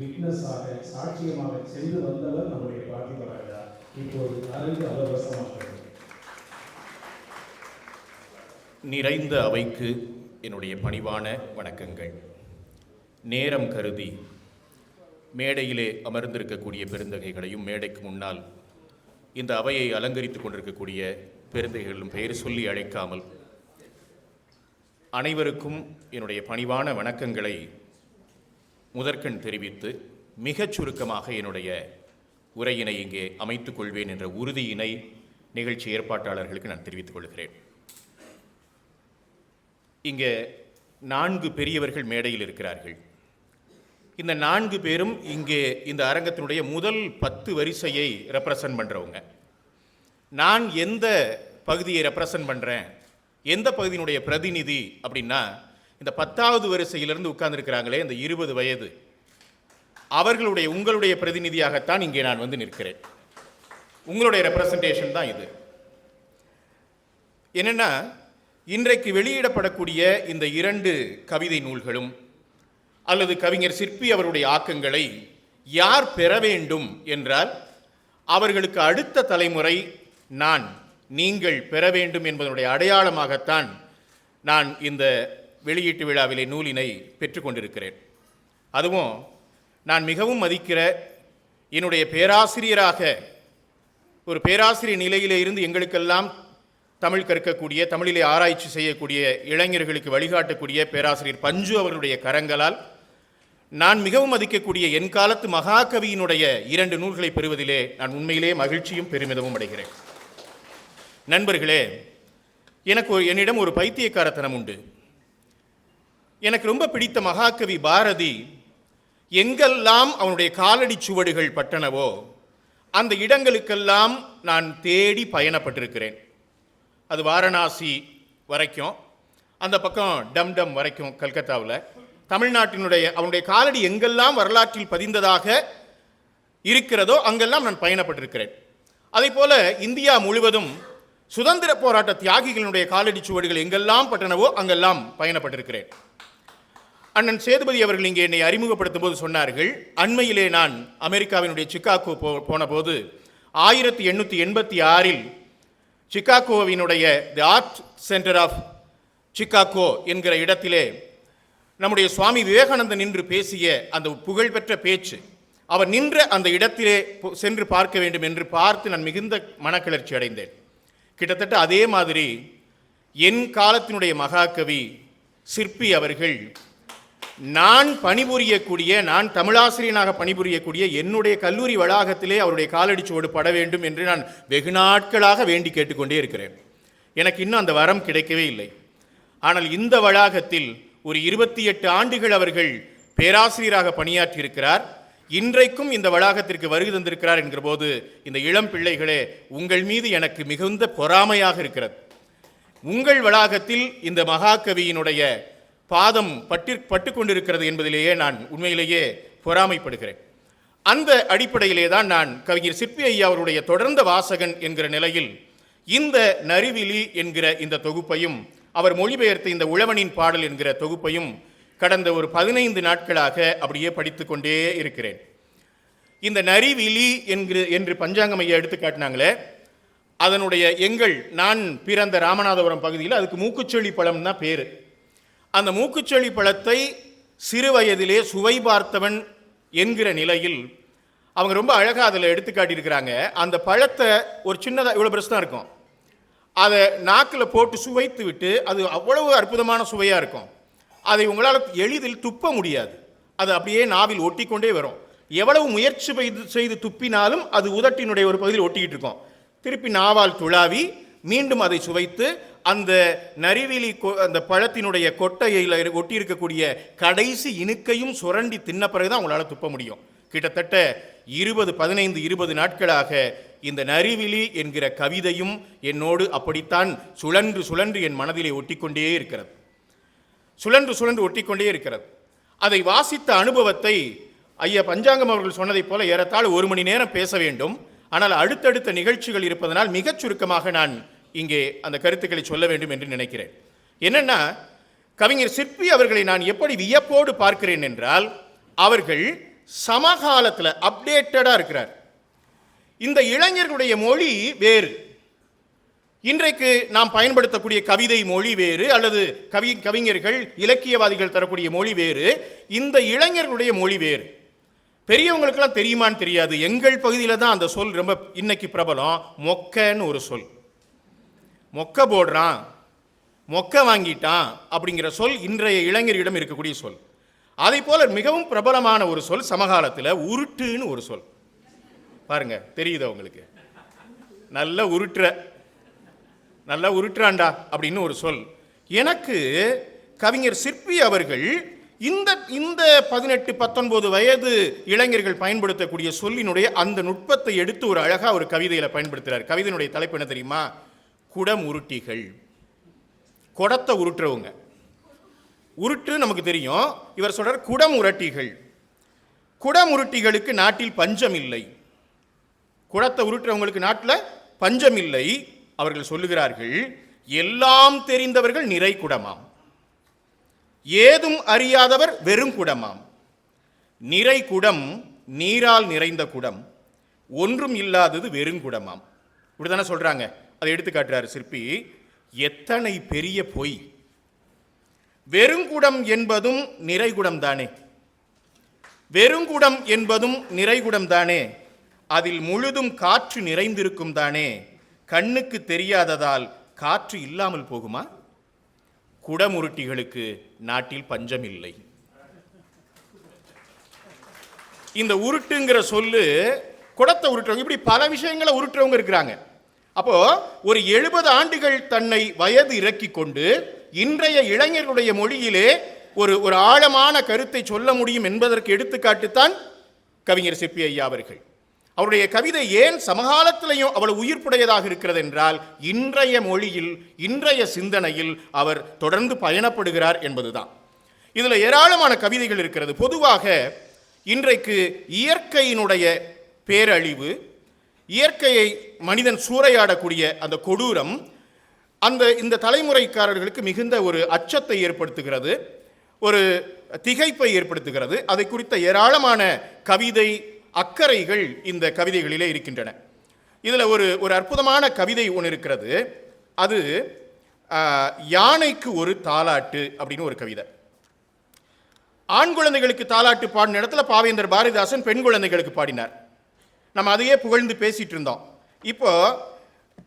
விட்னஸாக சாட்சியமாக சென்று வந்தவர் நம்முடைய பார்த்திப இப்போது அறிந்து அவகாசமாகிறது நிறைந்த அவைக்கு என்னுடைய பணிவான வணக்கங்கள். நேரம் கருதி மேடையிலே அமர்ந்திருக்கக்கூடிய பெருந்தகைகளையும் மேடைக்கு முன்னால் இந்த அவையை அலங்கரித்துக் கொண்டிருக்கக்கூடிய பெருந்தகைகளும் பெயர் சொல்லி அழைக்காமல் அனைவருக்கும் என்னுடைய பணிவான வணக்கங்களை முதற்கண் தெரிவித்து மிகச் சுருக்கமாக என்னுடைய உரையினை இங்கே அமைத்துக் கொள்வேன் என்ற உறுதியினை நிகழ்ச்சி ஏற்பாட்டாளர்களுக்கு நான் தெரிவித்துக் கொள்கிறேன். இங்கே நான்கு பெரியவர்கள் மேடையில் இருக்கிறார்கள். இந்த நான்கு பேரும் இங்கே இந்த அரங்கத்தினுடைய முதல் பத்து வரிசையை ரெப்ரசன்ட் பண்ணுறவங்க நான் எந்த பகுதியை ரெப்ரசன்ட் பண்ணுறேன் எந்த பகுதியினுடைய பிரதிநிதி அப்படின்னா இந்த பத்தாவது வரிசையிலிருந்து உட்கார்ந்துருக்கிறாங்களே இந்த இருபது வயது. அவர்களுடைய உங்களுடைய பிரதிநிதியாகத்தான் இங்கே நான் வந்து நிற்கிறேன். உங்களுடைய ரெப்ரசன்டேஷன் தான் இது. என்னென்னா இன்றைக்கு வெளியிடப்படக்கூடிய இந்த இரண்டு கவிதை நூல்களும் அல்லது கவிஞர் சிற்பி அவருடைய ஆக்கங்களை யார் பெற வேண்டும் என்றால் அவர்களுக்கு அடுத்த தலைமுறை நான் நீங்கள் பெற வேண்டும் என்பதனுடைய அடையாளமாகத்தான் நான் இந்த வெளியீட்டு விழாவிலே நூலினை பெற்றுக்கொண்டிருக்கிறேன் அதுவும் நான் மிகவும் மதிக்கிற என்னுடைய பேராசிரியராக ஒரு பேராசிரியர் நிலையிலே இருந்து எங்களுக்கெல்லாம் தமிழ் கற்கக்கூடிய தமிழிலே ஆராய்ச்சி செய்யக்கூடிய இளைஞர்களுக்கு வழிகாட்டக்கூடிய பேராசிரியர் பஞ்சு அவர்களுடைய கரங்களால் நான் மிகவும் மதிக்கக்கூடிய என் காலத்து மகாகவியினுடைய இரண்டு நூல்களை பெறுவதிலே நான் உண்மையிலே மகிழ்ச்சியும் பெருமிதமும் அடைகிறேன். நண்பர்களே எனக்கு ஒரு என்னிடம் ஒரு பைத்தியக்காரத்தனம் உண்டு. எனக்கு ரொம்ப பிடித்த மகாகவி பாரதி எங்கெல்லாம் அவனுடைய காலடி சுவடுகள் பட்டனவோ அந்த இடங்களுக்கெல்லாம் நான் தேடி பயணப்பட்டிருக்கிறேன். அது வாரணாசி வரைக்கும் அந்த பக்கம் டம் டம் வரைக்கும் கல்கத்தாவில். தமிழ்நாட்டினுடைய அவனுடைய காலடி எங்கெல்லாம் வரலாற்றில் பதிந்ததாக இருக்கிறதோ அங்கெல்லாம் நான் பயணப்பட்டிருக்கிறேன். அதே போல் இந்தியா முழுவதும் சுதந்திர போராட்ட தியாகிகளுடைய காலடி சுவடுகள் எங்கெல்லாம் பட்டனவோ அங்கெல்லாம் பயணப்பட்டிருக்கிறேன். அண்ணன் சேதுபதி அவர்கள் இங்கே என்னை அறிமுகப்படுத்தும் போது சொன்னார்கள் அண்மையிலே நான் அமெரிக்காவினுடைய சிக்காகோ போ போன போது ஆயிரத்தி எண்ணூற்றி எண்பத்தி ஆறில் சிக்காகோவினுடைய the art center of Chicago என்கிற இடத்திலே நம்முடைய சுவாமி விவேகானந்தன் நின்று பேசிய அந்த புகழ்பெற்ற பேச்சு அவர் நின்ற அந்த இடத்திலே போ- சென்று பார்க்க வேண்டும் என்று பார்த்து நான் மிகுந்த மனக்கிளர்ச்சி அடைந்தேன். கிட்டத்தட்ட அதே மாதிரி என் காலத்தினுடைய மகாகவி சிற்பி அவர்கள் நான் பணிபுரியக்கூடிய நான் தமிழாசிரியனாக பணிபுரியக்கூடிய என்னுடைய கல்லூரி வளாகத்திலே அவருடைய காலடி சுவடு பட வேண்டும் என்று நான் வெகு நாட்களாக வேண்டி கேட்டுக்கொண்டே இருக்கிறேன். எனக்கு இன்னும் அந்த வரம் கிடைக்கவே இல்லை. ஆனால் இந்த வளாகத்தில் ஒரு இருபத்தி எட்டு ஆண்டுகள் அவர்கள் பேராசிரியராக பணியாற்றியிருக்கிறார். இன்றைக்கும் இந்த வளாகத்திற்கு வருகை தந்திருக்கிறார் என்கிற போது இந்த இளம் பிள்ளைகளே உங்கள் மீது எனக்கு மிகுந்த பொறாமையாக இருக்கிறது. உங்கள் வளாகத்தில் இந்த மகாகவியினுடைய பாதம் பட்டு பட்டு கொண்டிருக்கிறது என்பதிலேயே நான் உண்மையிலேயே பொறாமைப்படுகிறேன். அந்த அடிப்படையிலே தான் நான் கவிஞர் சிற்பி ஐயா அவருடைய தொடர்ந்த வாசகன் என்கிற நிலையில் இந்த நரிவிலி என்கிற இந்த தொகுப்பையும் அவர் மொழிபெயர்த்த இந்த உழவனின் பாடல் என்கிற தொகுப்பையும் கடந்த ஒரு பதினைந்து நாட்களாக அப்படியே படித்து கொண்டே இருக்கிறேன். இந்த நரிவிலி என்கிற என்று பஞ்சாங்கம் ஐயா எடுத்து காட்டினாங்களே அதனுடைய எங்கள் நான் பிறந்த ராமநாதபுரம் பகுதியில் அதுக்கு மூக்குச்செளி பழம் தான் பேர். அந்த மூக்குச்செளி பழத்தை சிறு வயதிலே சுவை பார்த்தவன் என்கிற நிலையில் அவங்க ரொம்ப அழகாக அதில் எடுத்து காட்டியிருக்கிறாங்க. அந்த பழத்தை ஒரு சின்னதாக இவ்வளோ பிரச்சனை இருக்கும். அதை நாக்கில் போட்டு சுவைத்து விட்டு அது அவ்வளவு அற்புதமான சுவையாக இருக்கும். அதை உங்களால் எளிதில் துப்ப முடியாது. அது அப்படியே நாவில் ஒட்டிக்கொண்டே வரும். எவ்வளவு முயற்சி செய்து செய்து துப்பினாலும் அது உதட்டினுடைய ஒரு பகுதியில் ஒட்டிக்கிட்டு இருக்கும். திருப்பி நாவால் துளாவி மீண்டும் அதை சுவைத்து அந்த நரிவிலி கொ- அந்த பழத்தினுடைய கொட்டையில் ஒட்டி இருக்கக்கூடிய கடைசி இனுக்கையும் சுரண்டி தின்ன பிறகுதான் உங்களால் துப்ப முடியும். கிட்டத்தட்ட இருபது பதினைந்து இருபது நாட்களாக இந்த நரிவிலி என்கிற கவிதையும் என்னோடு அப்படித்தான் சுழன்று சுழன்று என் மனதிலே ஒட்டிக்கொண்டே இருக்கிறது. சுழன்று சுழன்று ஒட்டிக்கொண்டே இருக்கிறது. அதை வாசித்த அனுபவத்தை ஐயா பஞ்சாங்கம் அவர்கள் சொன்னதைப் போல ஏறத்தாழ் ஒரு மணி நேரம் பேச வேண்டும். ஆனால் அடுத்தடுத்த நிகழ்ச்சிகள் இருப்பதனால் மிகச் சுருக்கமாக நான் இங்கே அந்த கருத்துக்களை சொல்ல வேண்டும் என்று நினைக்கிறேன். என்னென்னா கவிஞர் சிற்பி அவர்களை நான் எப்படி வியப்போடு பார்க்கிறேன் என்றால் அவர்கள் சமகாலத்தில் அப்டேட்டடாக இருக்கிறார். இந்த இளைஞர்களுடைய மொழி வேறு. இன்றைக்கு நாம் பயன்படுத்தக்கூடிய கவிதை மொழி வேறு அல்லது கவி கவிஞர்கள் இலக்கியவாதிகள் தரக்கூடிய மொழி வேறு. இந்த இளைஞர்களுடைய மொழி வேறு. பெரியவங்களுக்கெல்லாம் தெரியுமான்னு தெரியாது. எங்கள் பகுதியில் தான் அந்த சொல் ரொம்ப இன்னைக்கு பிரபலம். மொக்கன்னு ஒரு சொல். மொக்க போடுறான் மொக்க வாங்கிட்டான் அப்படிங்கிற சொல் இன்றைய இளைஞரிடம் இருக்கக்கூடிய சொல். அதை போல மிகவும் பிரபலமான ஒரு சொல் சமகாலத்தில் உருட்டுன்னு ஒரு சொல். பாருங்க தெரியுதா உங்களுக்கு? நல்ல உருட்டுற நல்லா உருட்டுறான்டா அப்படின்னு ஒரு சொல். எனக்கு கவிஞர் சிற்பி அவர்கள் இந்த இந்த பதினெட்டு பத்தொன்பது வயது இளைஞர்கள் பயன்படுத்தக்கூடிய சொல்லினுடைய அந்த நுட்பத்தை எடுத்து ஒரு அழகாக ஒரு கவிதையில் பயன்படுத்துகிறார் கவிதையினுடைய தலைப்பு என்ன தெரியுமா? குடம் உருட்டிகள் குடத்தை உருட்டுறவங்க. உருட்டு நமக்கு தெரியும். இவர் சொல்கிறார் குடம் உரட்டிகள் குடம் உருட்டிகளுக்கு நாட்டில் பஞ்சம் இல்லை குடத்தை உருட்டுறவங்களுக்கு நாட்டில் பஞ்சம் இல்லை அவர்கள் சொல்லுகிறார்கள் எல்லாம் தெரிந்தவர்கள் நிறை குடமாம். ஏதும் அறியாதவர் வெறும் குடமாம். நிறை குடம் நீரால் நிறைந்த குடம். ஒன்றும் இல்லாதது வெறுங்குடமாம் இப்படிதானே சொல்கிறாங்க அதை எடுத்து காட்டுறாரு சிற்பி. எத்தனை பெரிய பொய். வெறுங்குடம் என்பதும் நிறைகுடம் தானே. வெறுங்குடம் என்பதும் நிறைகுடம் தானே. அதில் முழுதும் காற்று நிறைந்திருக்கும் தானே. கண்ணுக்கு தெரியாததால் காற்று இல்லாமல் போகுமா? குடமுருட்டிகளுக்கு நாட்டில் பஞ்சம் இல்லை இந்த உருட்டுங்கிற சொல்லு குடத்தை உருட்டுறவங்க இப்படி பல விஷயங்களை உருட்டுறவங்க இருக்கிறாங்க. அப்போ ஒரு எழுபது ஆண்டுகள் தன்னை வயது இறக்கி கொண்டு இன்றைய இளைஞர்களுடைய மொழியிலே ஒரு ஒரு ஆழமான கருத்தை சொல்ல முடியும் என்பதற்கு எடுத்துக்காட்டுத்தான் கவிஞர் சிப்பி ஐயா அவர்கள். அவருடைய கவிதை ஏன் சமகாலத்திலையும் அவ்வளவு உயிர்ப்புடையதாக இருக்கிறது என்றால் இன்றைய மொழியில் இன்றைய சிந்தனையில் அவர் தொடர்ந்து பயணப்படுகிறார் என்பதுதான். இதில் ஏராளமான கவிதைகள் இருக்கிறது. பொதுவாக இன்றைக்கு இயற்கையினுடைய பேரழிவு இயற்கையை மனிதன் சூறையாடக்கூடிய அந்த கொடூரம் அந்த இந்த தலைமுறைக்காரர்களுக்கு மிகுந்த ஒரு அச்சத்தை ஏற்படுத்துகிறது ஒரு திகைப்பை ஏற்படுத்துகிறது. அதை குறித்த ஏராளமான கவிதை அக்கறைகள் இந்த கவிதைகளிலே இருக்கின்றன. இதில் ஒரு ஒரு அற்புதமான கவிதை ஒன்று இருக்கிறது. அது யானைக்கு ஒரு தாலாட்டு அப்படின்னு ஒரு கவிதை. ஆண் குழந்தைகளுக்கு தாலாட்டு பாடின இடத்துல பாவேந்தர் பாரதிதாசன் பெண் குழந்தைகளுக்கு பாடினார். நம்ம அதையே புகழ்ந்து பேசிகிட்டு இருந்தோம். இப்போ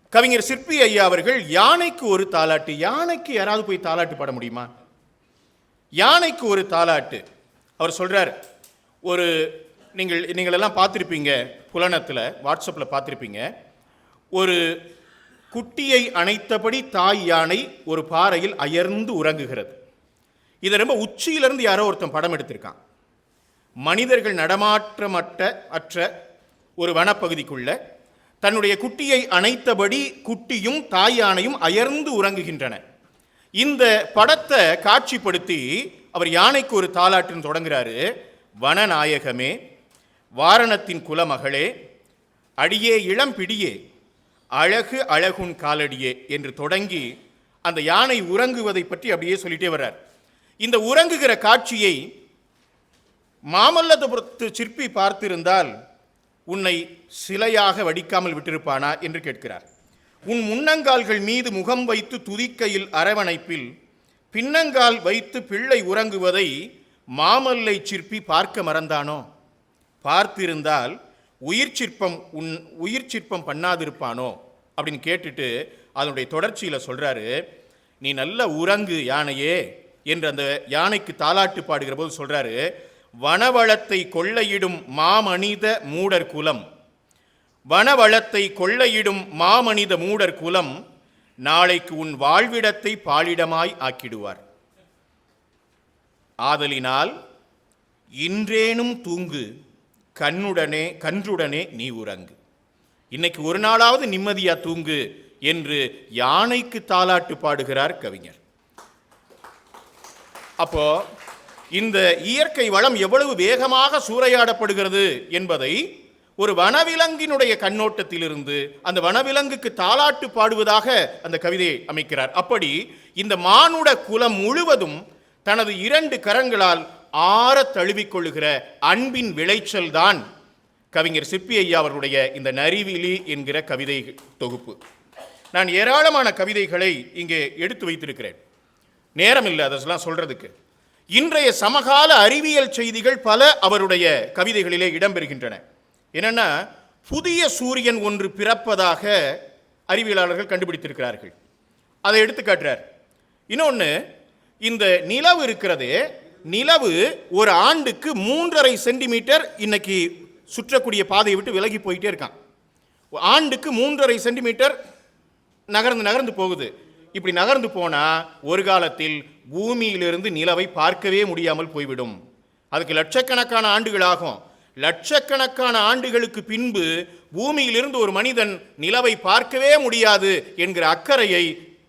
கவிஞர் சிற்பி ஐயா அவர்கள் யானைக்கு ஒரு தாலாட்டு யானைக்கு யாராவது போய் தாலாட்டு பாட முடியுமா? யானைக்கு ஒரு தாலாட்டு. அவர் சொல்கிறார் ஒரு நீங்கள் நீங்களெல்லாம் பார்த்துருப்பீங்க புலனத்தில் வாட்ஸ்அப்பில் பார்த்துருப்பீங்க ஒரு குட்டியை அணைத்தபடி தாய் யானை ஒரு பாறையில் அயர்ந்து உறங்குகிறது. இதை ரொம்ப உச்சியிலிருந்து யாரோ ஒருத்தன் படம் எடுத்திருக்கான். மனிதர்கள் நடமாற்றமற்ற அற்ற ஒரு வனப்பகுதிக்குள்ள தன்னுடைய குட்டியை அணைத்தபடி குட்டியும் தாய் யானையும் அயர்ந்து உறங்குகின்றன. இந்த படத்தை காட்சிப்படுத்தி அவர் யானைக்கு ஒரு தாலாட்டுன்னு தொடங்குகிறாரு வனநாயகமே வாரணத்தின் குலமகளே அடியே இளம் பிடியே அழகு அழகுன் காலடியே என்று தொடங்கி அந்த யானை உறங்குவதை பற்றி அப்படியே சொல்லிட்டே வர்றார். இந்த உறங்குகிற காட்சியை மாமல்லபுரத்து சிற்பி பார்த்திருந்தால் உன்னை சிலையாக வடிக்காமல் விட்டிருப்பானா என்று கேட்கிறார். உன் முன்னங்கால்கள் மீது முகம் வைத்து துதிக்கையில் அரவணைப்பில் பின்னங்கால் வைத்து பிள்ளை உறங்குவதை மாமல்லை சிற்பி பார்க்க மறந்தானோ? பார்த்திருந்தால் உயிர் சிற்பம் உன் உயிர் சிற்பம் பண்ணாதிருப்பானோ? அப்படின்னு கேட்டுட்டு அதனுடைய தொடர்ச்சியில் சொல்கிறாரு நீ நல்ல உறங்கு யானையே என்று அந்த யானைக்கு தாலாட்டு பாடுகிற போது சொல்கிறாரு வனவளத்தை கொள்ளையிடும் மாமனித மூடர் குலம். வனவளத்தை கொள்ளையிடும் மாமனித மூடர் குலம் நாளைக்கு உன் வாழ்விடத்தை பாலிடமாய் ஆக்கிடுவார். ஆதலினால் இன்றேனும் தூங்கு கண்ணுடனே கன்றுடனே நீ உறங்கு. இன்னைக்கு ஒரு நாளாவது நிம்மதியா தூங்கு என்று யானைக்கு தாலாட்டு பாடுகிறார் கவிஞர். அப்போ இந்த இயற்கை வளம் எவ்வளவு வேகமாக சூறையாடப்படுகிறது என்பதை ஒரு வனவிலங்கினுடைய கண்ணோட்டத்திலிருந்து அந்த வனவிலங்குக்கு தாலாட்டு பாடுவதாக அந்த கவிதையை அமைக்கிறார். அப்படி இந்த மானுட குலம் முழுவதும் தனது இரண்டு கரங்களால் ஆற தழுவிக்கொள்ளுகிற அன்பின் விளைச்சல் தான் கவிஞர் சிப்பி ஐயா அவர்களுடைய இந்த நரிவிலி என்கிற கவிதை தொகுப்பு. நான் ஏராளமான கவிதைகளை இங்கே எடுத்து வைத்திருக்கிறேன். நேரம் இல்லை அதெல்லாம் சொல்கிறதுக்கு இன்றைய சமகால அறிவியல் செய்திகள் பல அவருடைய கவிதைகளிலே இடம்பெறுகின்றன. என்னென்னா புதிய சூரியன் ஒன்று பிறப்பதாக அறிவியலாளர்கள் கண்டுபிடித்திருக்கிறார்கள். அதை எடுத்து காட்டுறார். இன்னொன்று இந்த நிலவு இருக்கிறதே நிலவு ஒரு ஆண்டுக்கு மூன்றரை சென்டிமீட்டர் இன்னைக்கு சுற்றக்கூடிய பாதையை விட்டு விலகி போயிட்டே இருக்கான். ஆண்டுக்கு மூன்றரை சென்டிமீட்டர் நகர்ந்து நகர்ந்து போகுது. இப்படி நகர்ந்து போனால் ஒரு காலத்தில் பூமியிலிருந்து நிலவை பார்க்கவே முடியாமல் போய்விடும். அதுக்கு லட்சக்கணக்கான ஆண்டுகளாகும். லட்சக்கணக்கான ஆண்டுகளுக்கு பின்பு பூமியிலிருந்து ஒரு மனிதன் நிலவை பார்க்கவே முடியாது என்கிற அக்கறையை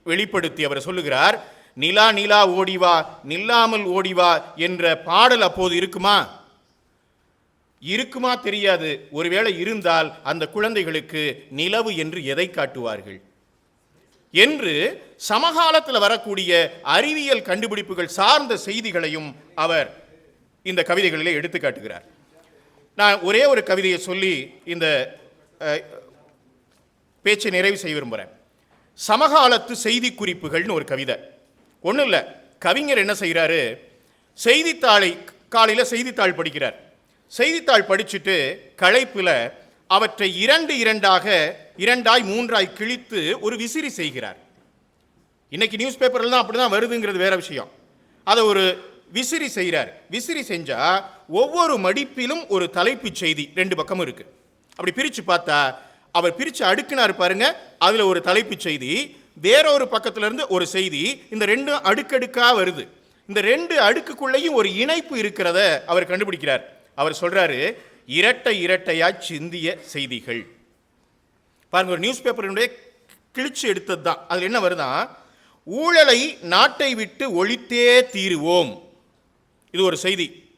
வெளிப்படுத்தி அவர் சொல்லுகிறார் நிலா நிலா ஓடிவா நில்லாமல் ஓடிவா என்ற பாடல் அப்போது இருக்குமா? இருக்குமா தெரியாது. ஒருவேளை இருந்தால் அந்த குழந்தைகளுக்கு நிலவு என்று எதை காட்டுவார்கள்? என்று சமகாலத்தில் வரக்கூடிய அறிவியல் கண்டுபிடிப்புகள் சார்ந்த செய்திகளையும் அவர் இந்த கவிதைகளிலே எடுத்து காட்டுகிறார். நான் ஒரே ஒரு கவிதையை சொல்லி இந்த பேச்சை நிறைவு செய்ய விரும்புகிறேன் சமகாலத்து செய்தி குறிப்புகள்னு ஒரு கவிதை. ஒன்றும் இல்லை கவிஞர் என்ன செய்கிறாரு செய்தித்தாளை காலையில் செய்தித்தாள் படிக்கிறார். செய்தித்தாள் படிச்சுட்டு களைப்பில் அவற்றை இரண்டு இரண்டாக இரண்டாய் மூன்றாய் கிழித்து ஒரு விசிறி செய்கிறார். இன்னைக்கு நியூஸ் பேப்பர்லாம் அப்படி தான் வருதுங்கிறது வேற விஷயம். அதை ஒரு விசிறி செய்கிறார். விசிறி செஞ்சால் ஒவ்வொரு மடிப்பிலும் ஒரு தலைப்புச் செய்தி ரெண்டு பக்கமும் இருக்கு. அப்படி பிரிச்சு பார்த்தா அவர் பிரிச்சு அடுக்கினார் பாருங்க அதில் ஒரு தலைப்புச் செய்தி வேறொரு பக்கத்துலேருந்து பக்கத்துல இருந்து ஒரு செய்தி இந்த ரெண்டும் அடுக்கடுக்காக வருது. இந்த ரெண்டு அடுக்குக்குள்ளேயும் ஒரு இணைப்பு இருக்கிறத அவர் கண்டுபிடிக்கிறார். அவர் சொல்றாரு இரட்டை இரட்டையா சிந்திய செய்திகள். பாருங்க ஒரு நியூஸ் பேப்பரினுடைய கிழிச்சு எடுத்தது தான் அதில் என்ன வருதா ஊழலை நாட்டை விட்டு ஒழித்தே தீருவோம். இது ஒரு செய்தி.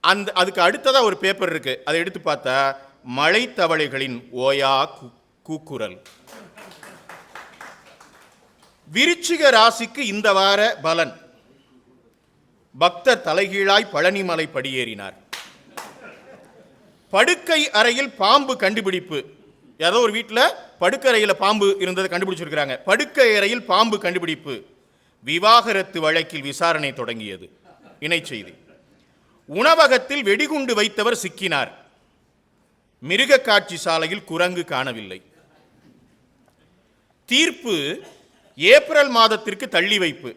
அந்த அதுக்கு அடுத்ததாக ஒரு பேப்பர் இருக்குது அதை எடுத்து பார்த்தா மலைத்தவளைகளின் ஓயா கூ- கூக்குரல். விருச்சிக ராசிக்கு இந்த வார பலன். பக்தர் தலைகீழாய் பழனிமலை படியேறினார். படுக்கை அறையில் பாம்பு கண்டுபிடிப்பு. ஏதோ ஒரு வீட்டில் படுக்கறையில் பாம்பு இருந்ததை கண்டுபிடிச்சிருக்கிறாங்க. படுக்கையறையில் பாம்பு கண்டுபிடிப்பு. விவாகரத்து வழக்கில் விசாரணை தொடங்கியது. இணை செய்தி. உணவகத்தில் வெடிகுண்டு வைத்தவர் சிக்கினார். மிருக காட்சி சாலையில் குரங்கு காணவில்லை. தீர்ப்பு ஏப்ரல் மாதத்திற்கு தள்ளி வைப்பு.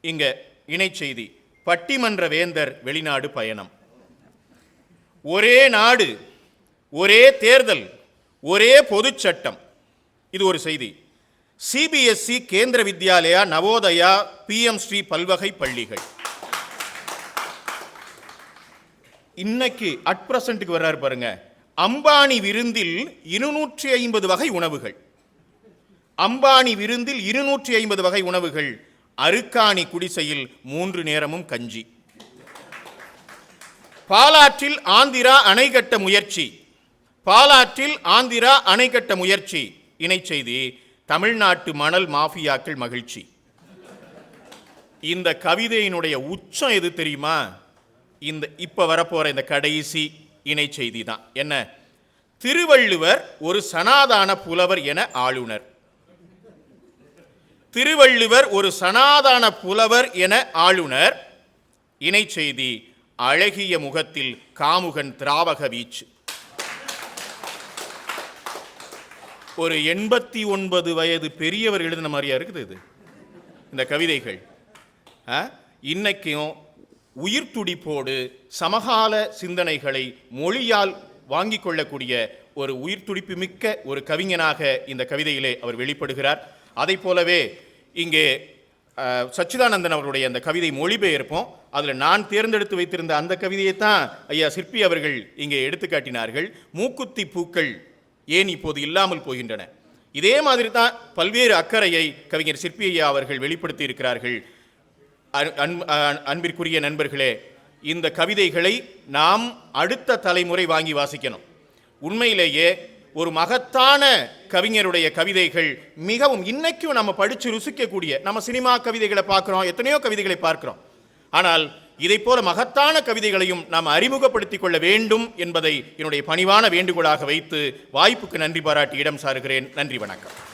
இங்க இணை செய்தி. பட்டிமன்ற வேந்தர் வெளிநாடு பயணம். ஒரே நாடு ஒரே தேர்தல் ஒரே பொது சட்டம். இது ஒரு செய்தி. சிபிஎஸ்இ கேந்திர வித்யாலயா நவோதயா பிஎம் ஸ்ரீ பல்வகை பள்ளிகள். இன்னைக்கு அட் பிரசன்ட்டுக்கு வர்றாரு பாருங்க. அம்பானி விருந்தில் இருநூற்றி ஐம்பது வகை உணவுகள். அம்பானி விருந்தில் இருநூற்றி ஐம்பது வகை உணவுகள். அருக்காணி குடிசையில் மூன்று நேரமும் கஞ்சி. பாலாற்றில் ஆந்திரா அணை கட்ட முயற்சி. பாலாற்றில் ஆந்திரா அணை கட்ட முயற்சி. இணை செய்தி தமிழ்நாட்டு மணல் மாஃபியாக்கள் மகிழ்ச்சி. இந்த கவிதையினுடைய உச்சம் எது தெரியுமா? இந்த இப்போ வரப்போகிற இந்த கடைசி இணை செய்தி தான். என்ன? திருவள்ளுவர் ஒரு சனாதான புலவர் என ஆளுநர் திருவள்ளுவர் ஒரு சனாதான புலவர் என ஆளுநர் இணை செய்தி அழகிய முகத்தில் காமுகன் திராவக வீச்சு. ஒரு எண்பத்தி ஒன்பது வயது பெரியவர் எழுதின மாதிரியா இருக்குது இது? இந்த கவிதைகள். ஆ? இன்னைக்கும் உயிர் துடிப்போடு சமகால சிந்தனைகளை மொழியால் வாங்கிக் கொள்ளக்கூடிய ஒரு உயிர் துடிப்பு மிக்க ஒரு கவிஞனாக இந்த கவிதையிலே அவர் வெளிப்படுகிறார். அதை போலவே இங்கே சச்சிதானந்தன் அவருடைய அந்த கவிதை மொழிபெயர்ப்போம். அதில் நான் தேர்ந்தெடுத்து வைத்திருந்த அந்த கவிதையை தான் ஐயா சிற்பி அவர்கள் இங்கே எடுத்துக்காட்டினார்கள். மூக்குத்தி பூக்கள் ஏன் இப்போது இல்லாமல் போகின்றன? இதே மாதிரி தான் பல்வேறு அக்கறையை கவிஞர் சிற்பியா அவர்கள் வெளிப்படுத்தி இருக்கிறார்கள் அன்பிற்குரிய நண்பர்களே இந்த கவிதைகளை நாம் அடுத்த தலைமுறை வாங்கி வாசிக்கணும். உண்மையிலேயே ஒரு மகத்தான கவிஞருடைய கவிதைகள் மிகவும் இன்னைக்கும் நம்ம படித்து ருசிக்கக்கூடிய நம்ம சினிமா கவிதைகளை பார்க்குறோம் எத்தனையோ கவிதைகளை பார்க்குறோம். ஆனால் இதைப்போல மகத்தான கவிதைகளையும் நாம் அறிமுகப்படுத்திக் கொள்ள வேண்டும் என்பதை என்னுடைய பணிவான வேண்டுகோளாக வைத்து வாய்ப்புக்கு நன்றி பாராட்டி இடம் சாருகிறேன். நன்றி வணக்கம்.